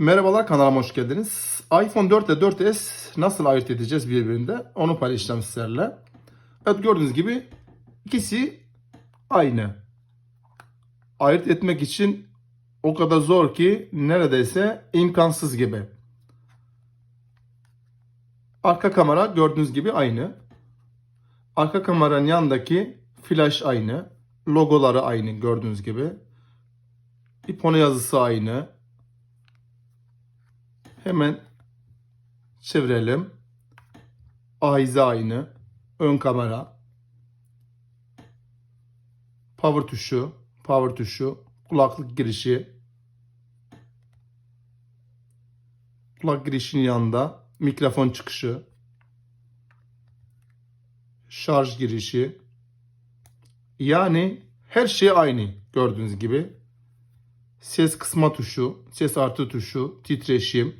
Merhabalar kanalıma hoş geldiniz. iPhone 4 ile 4S nasıl ayırt edeceğiz birbirinde? Onu paylaşacağım sizlerle. Evet gördüğünüz gibi ikisi aynı. Ayırt etmek için o kadar zor ki neredeyse imkansız gibi. Arka kamera gördüğünüz gibi aynı. Arka kameranın yanındaki flash aynı. Logoları aynı gördüğünüz gibi. İpone yazısı aynı. Hemen çevirelim. Ahize aynı. Ön kamera. Power tuşu. Power tuşu. Kulaklık girişi. Kulak girişinin yanında mikrofon çıkışı. Şarj girişi. Yani her şey aynı gördüğünüz gibi. Ses kısma tuşu, ses artı tuşu, titreşim.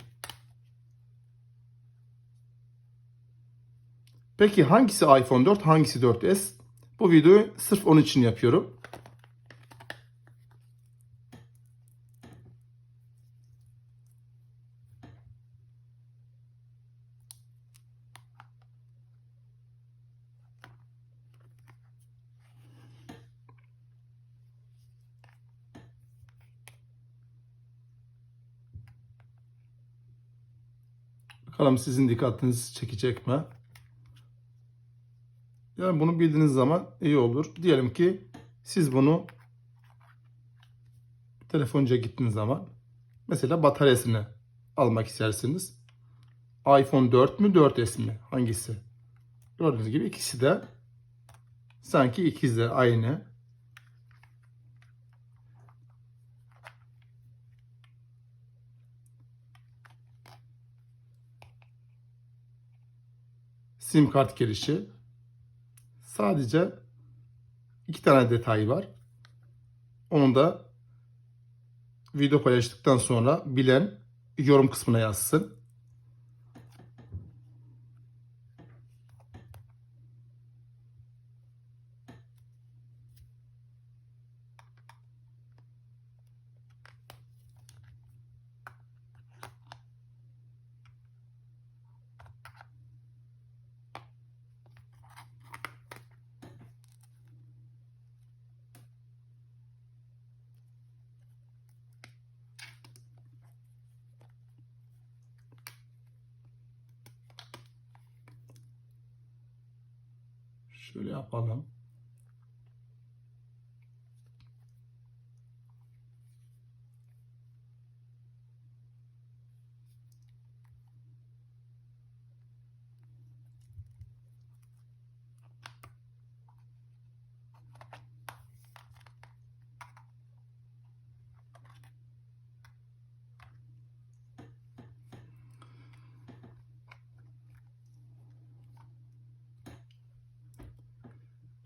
Peki hangisi iPhone 4, hangisi 4S? Bu videoyu sırf onun için yapıyorum. Bakalım sizin dikkatinizi çekecek mi? Yani bunu bildiğiniz zaman iyi olur. Diyelim ki siz bunu telefoncuya gittiğiniz zaman mesela bataryasını almak istersiniz. iPhone 4 mü 4S mi? Hangisi? Gördüğünüz gibi ikisi de sanki ikizler aynı. sim kart girişi. Sadece iki tane detay var. Onu da video paylaştıktan sonra bilen yorum kısmına yazsın. Şöyle yapalım.